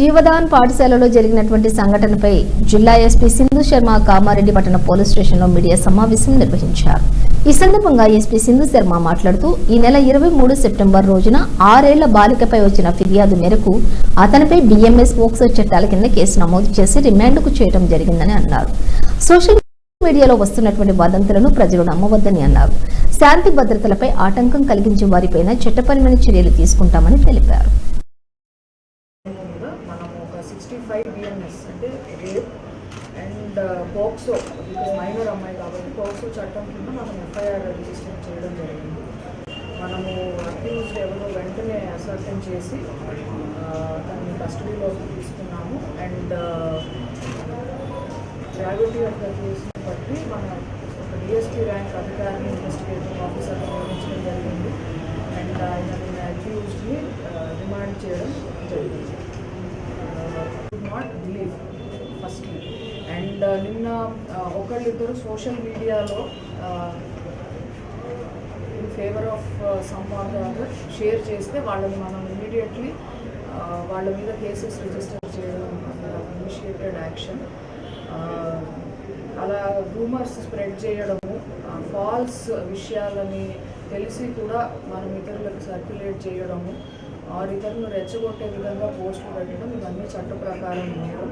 జీవదాన్ పాఠశాలలో జరిగినటువంటి సంఘటనపై జిల్లా ఎస్పీ సింధు శర్మ కామారెడ్డి పట్టణ పోలీస్ స్టేషన్లో మీడియా సమావేశం నిర్వహించారు. ఈ సందర్భంగా ఎస్పీ సింధు శర్మ మాట్లాడుతూ ఈ నెల ఇరవై మూడు సెప్టెంబర్ రోజున ఆరేళ్ళ బాలికపై వచ్చిన ఫిర్యాదు మేరకు అతనిపై బిఎంఎస్ పోక్సో చట్టాల కింద కేసు నమోదు చేసి రిమాండ్కు చేయడం జరిగిందని అన్నారు. సోషల్ మీడియాలో వస్తున్నటువంటి వదంతులను ప్రజలు నమ్మవద్దని అన్నారు. శాంతి భద్రతలపై ఆటంకం కలిగించే వారిపైన చట్టపరమైన చర్యలు తీసుకుంటామని తెలిపారు. మనం ఒక సిక్స్టీ ఫైవ్ బిఎన్ఎస్ అంటే rape and POCSO because minor అమ్మాయి కాబట్టి పోక్సో చట్టం కింద మనం ఎఫ్ఐఆర్ రిజిస్టర్ చేయడం జరిగింది. మనము అక్యూజ్ ఎవరో వెంటనే అసర్టన్ చేసి ఆ, తనని కస్టడీలోకి తీసుకున్నాము. అండ్ గ్రావిటీ ఆఫ్ ద కేసుని బట్టి మనం ఒక డిఎస్పీ ర్యాంక్ అధికారిని ఇన్వెస్టిగేటింగ్ ఆఫీసర్ నియమించడం జరిగింది అండ్ ఆయన అక్యూజ్డ్ని రిమాండ్ చేయడం జరిగింది నాట్ బిలీవ్ ఫస్ట్ అండ్ నిన్న uh, ఒకళ్ళిద్దరు సోషల్ మీడియాలో in favour of some or other share చేస్తే వాళ్ళని మనం ఇమీడియట్లీ uh, వాళ్ళ మీద కేసెస్ రిజిస్టర్ చేయడం ఇనిషియేటెడ్ యాక్షన్ uh, అలా రూమర్స్ స్ప్రెడ్ చేయడము ఫాల్స్ విషయాలని తెలిసి కూడా మనం ఇతరులకు సర్క్యులేట్ చేయడము ఆర్ రెచ్చగొట్టే విధంగా పోస్టులు పెట్టడం ఇవన్నీ చట్ట ప్రకారం నేరం